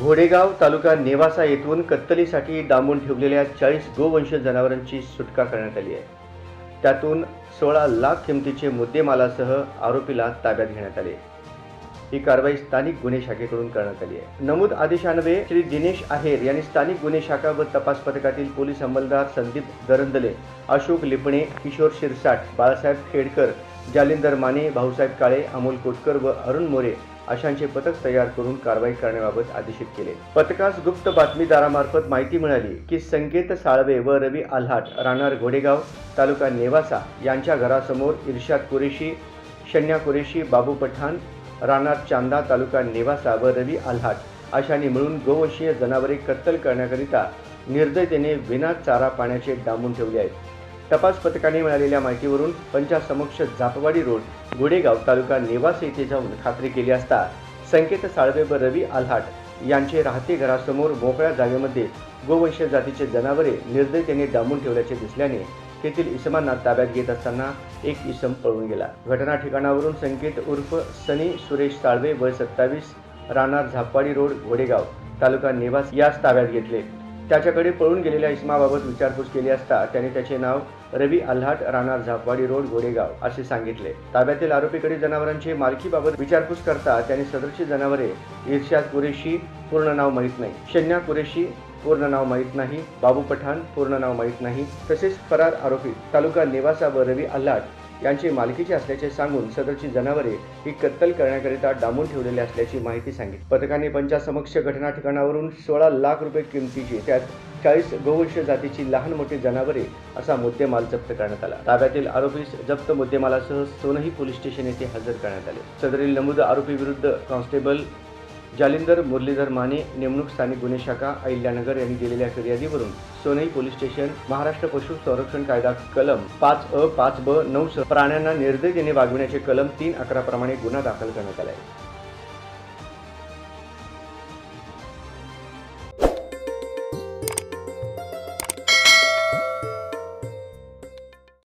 घोडेगाव तालुका नेवासा येथून कत्तलीसाठी डांबून ठेवलेल्या चाळीस गोवंश जनावरांची सुटका करण्यात आली आहे. त्यातून सोळा लाख किमतीचे मुद्देमालासह आरोपीला ताब्यात घेण्यात आले. ही कारवाई स्थानिक गुन्हे शाखेकडून करण्यात आली आहे. नमूद आदेशान्वये श्री दिनेश आहेर यांनी स्थानिक गुन्हे शाखा व तपास पथकातील पोलीस अंमलदार संदीप दरंदले अशोक लिपणे किशोर शिरसाट बाळासाहेब खेडकर जालिंदर माने भाऊसाहेब काळे अमोल कोटकर व अरुण मोरे अशांचे पथक तयार करून कारवाई करण्याबाबत आदेशित केले. पथकास गुप्त बातमीदारामार्फत माहिती मिळाली की संकेत साळवे व रवी आल्हाट राहणार घोडेगाव तालुका नेवासा यांच्या घरासमोर इर्शाद कुरेशी शन्या कुरेशी बाबू पठाण राहणार चांदा तालुका नेवासा व रवी आल्हाट अशांनी मिळून गोवंशीय जनावरे कत्तल करण्याकरिता निर्दयतेने विना चारा पाण्याचे डांबून ठेवले आहेत. तपास पथकाने मिळालेल्या माहितीवरून पंचासमक्ष जापवाडी रोड गुडेगाव तालुका नेवासे येथे जाऊन खात्री केली असता संकेत साळवे व रवी आल्हाट यांचे राहते घरासमोर मोकळ्या जागेमध्ये गोवंश जातीचे जनावरे निर्दयतेने डांबून ठेवल्याचे दिसल्याने तेथील इसमांना ताब्यात घेत असताना एक इसम पळून गेला. घटना ठिकाणावरून संकेत उर्फ सनी सुरेश साळवे वय सत्तावीस राहणार झापवाडी रोड घोडेगाव तालुका नेवास यास ताब्यात घेतले. त्याच्याकडे पळून गेलेल्या इस्माबाबत विचारपूस केली असता त्याने त्याचे नाव रवी आल्हाट राहणार झापवाडी रोड गोडेगाव असे सांगितले. ताब्यातील आरोपीकडे जनावरांची मालकीबाबत विचारपूस करता त्याने सदरची जनावरे ईर्ष्यात कुरेशी पूर्ण नाव माहीत नाही. शन्या कुरेशी पूर्ण नाव माहीत नाही. बाबू पठाण पूर्ण नाव माहीत नाही. तसेच फरार आरोपी तालुका नेवासा व रवी आल्हाट यांचे मालकीचे असल्याचे सांगून सदरची जनावरे ही कत्तल करण्याकरिता डांबून ठेवलेली असल्याची माहिती सांगितली. पथकाने पंचासमक्ष घटना ठिकाणावरून सोळा लाख रुपये किमतीची त्यात चाळीस गोवंश जातीची लहान मोठी जनावरे असा मुद्देमाल जप्त करण्यात आला. ताब्यातील आरोपीस जप्त मुद्देमालासह सोनही पोलीस स्टेशन येथे हजर करण्यात आले. सदरील नमूद आरोपी विरुद्ध कॉन्स्टेबल जालिंदर मुरलीधर माने नेमणूक स्थानिक गुन्हे शाखा अहिल्यानगर यांनी दिलेल्या फिर्यादीवरून सोनई पोलीस स्टेशन महाराष्ट्र पशु संरक्षण कायदा कलम पाच अ पाच ब नऊ सह प्राण्यांना निर्दयतेने वागविण्याचे कलम तीन अकरा प्रमाणे गुन्हा दाखल करण्यात आला आहे.